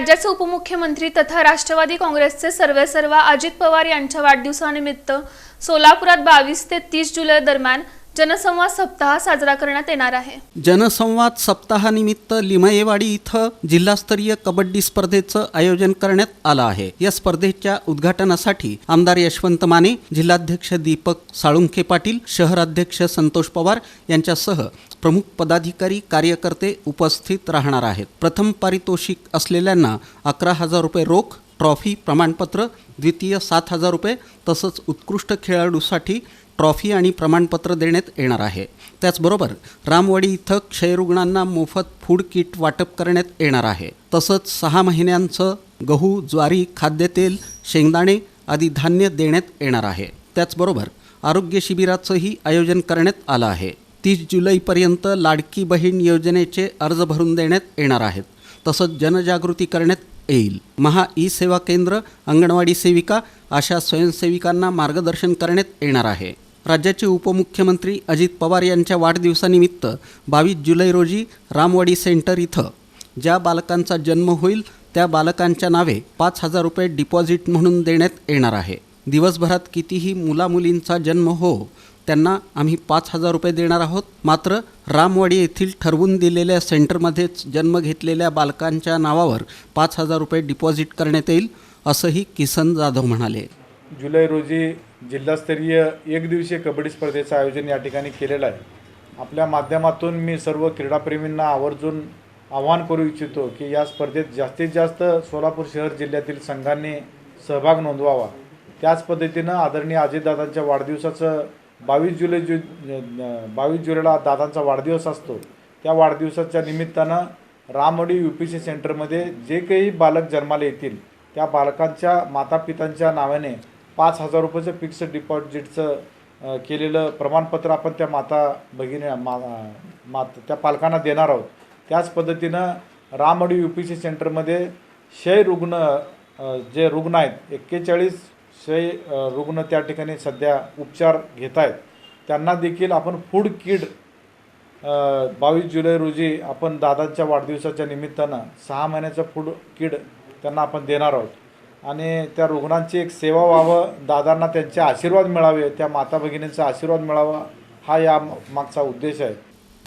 राज्याचे उपमुख्यमंत्री तथा राष्ट्रवादी काँग्रेसचे सर्वेसर्वा अजित पवार यांच्या वाढदिवसानिमित्त सोलापुरात बावीस ते तीस जुलै दरम्यान जनसंवाद सप्ताह साजरा करण्यात येणार आहे. जनसंवाद सप्ताहानिमित्त लिमयेवाडी इथं जिल्हास्तरीय कबड्डी स्पर्धेचं आयोजन करण्यात आलं आहे. या स्पर्धेच्या उद्घाटनासाठी आमदार यशवंत माने जिल्हाध्यक्ष दीपक साळुंखे पाटील शहराध्यक्ष संतोष पवार यांच्यासह प्रमुख पदाधिकारी कार्यकर्ते उपस्थित राहणार आहेत. प्रथम पारितोषिक असलेल्यांना अकरा हजार रुपये रोख ट्रॉफी प्रमाणपत्र द्वितीय सात हजार रुपये तसंच उत्कृष्ट खेळाडूसाठी ट्रॉफी आणि प्रमाणपत्र देण्यात येणार आहे. त्याचबरोबर रामवाडी इथं क्षयरुग्णांना मोफत फूड किट वाटप करण्यात येणार आहे. तसंच सहा महिन्यांचं गहू ज्वारी खाद्यतेल शेंगदाणे आदी धान्य देण्यात येणार आहे. त्याचबरोबर आरोग्य शिबिराचंही आयोजन करण्यात आलं आहे. तीस जुलैपर्यंत लाडकी बहीण योजनेचे अर्ज भरून देण्यात येणार आहेत. तसंच जनजागृती करण्यात येईल. महा ई सेवा केंद्र अंगणवाडी सेविका अशा स्वयंसेविकांना मार्गदर्शन करण्यात येणार आहे. राज्याचे उपमुख्यमंत्री अजित पवार यांच्या वाढदिवसानिमित्त बावीस जुलै रोजी रामवाडी सेंटर इथं. ज्या बालकांचा जन्म होईल त्या बालकांच्या नावे पाच हजार रुपये डिपॉझिट म्हणून देण्यात येणार आहे. दिवसभरात कितीही मुलामुलींचा जन्म हो त्यांना आम्ही पाच हजार रुपये देणार आहोत. मात्र रामवाडी येथील ठरवून दिलेल्या सेंटरमध्येच जन्म घेतलेल्या बालकांच्या नावावर पाच हजार रुपये डिपॉझिट करण्यात येईल असंही किसन जाधव म्हणाले. जुलै रोजी जिल्हास्तरीय एक दिवसीय कबड्डी स्पर्धेचं आयोजन या ठिकाणी केलेलं आहे. आपल्या माध्यमातून मी सर्व क्रीडाप्रेमींना आवर्जून आवाहन करू इच्छितो की या स्पर्धेत जास्तीत जास्त सोलापूर शहर जिल्ह्यातील संघांनी सहभाग नोंदवावा. त्याच पद्धतीनं आदरणीय अजितदादांच्या वाढदिवसाचं बावीस जुलै जु बावीस जुलैला दादांचा वाढदिवस असतो. त्या वाढदिवसाच्या निमित्तानं रामवाडी यू पी सी सेंटरमध्ये जे काही बालक जन्माला येतील त्या बालकांच्या मातापितांच्या नावाने पाच हजार रुपयाचं फिक्स डिपॉझिटचं केलेलं प्रमाणपत्र आपण त्या माता भगिनी मा मात त्या पालकांना देणार आहोत. त्याच पद्धतीनं रामडी यू पी सी सेंटरमध्ये क्षय रुग्ण जे रुग्ण आहेत एक्केचाळीस क्षय रुग्ण त्या ठिकाणी सध्या उपचार घेत आहेत त्यांना देखील आपण फूड किड बावीस जुलै रोजी आपण दादांच्या वाढदिवसाच्या निमित्तानं सहा महिन्याचं फूड किड त्यांना आपण देणार आहोत. आणि त्या रुग्णांची एक सेवा व्हावं दादांना त्यांचे आशीर्वाद मिळावे त्या माता भगिनींचा आशीर्वाद मिळावा हा या मागचा उद्देश आहे.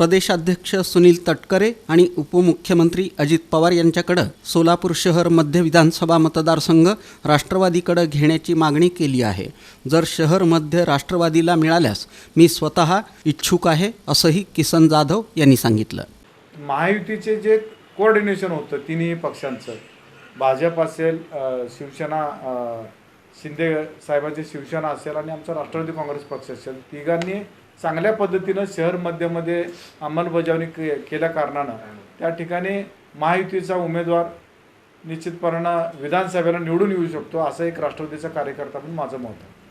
प्रदेशाध्यक्ष सुनील तटकरे आणि उपमुख्यमंत्री अजित पवार यांच्याकडं सोलापूर शहर मध्य विधानसभा मतदारसंघ राष्ट्रवादीकडं घेण्याची मागणी केली आहे. जर शहर मध्य राष्ट्रवादीला मिळाल्यास मी स्वतः इच्छुक आहे असंही किसन जाधव यांनी सांगितलं. महायुतीचे जे कोऑर्डिनेशन होतं तिन्ही पक्षांचं भाजप असेल शिवसेना शिंदे साहेबांची शिवसेना असेल आणि आमचा राष्ट्रवादी काँग्रेस पक्ष असेल तिघांनी चांगल्या पद्धतीनं शहर मध्यमध्ये अंमलबजावणी के केल्या कारणानं त्या ठिकाणी महायुतीचा उमेदवार निश्चितपणानं विधानसभेला निवडून येऊ शकतो असं एक राष्ट्रवादीचा कार्यकर्ता म्हणून माझं मत आहे.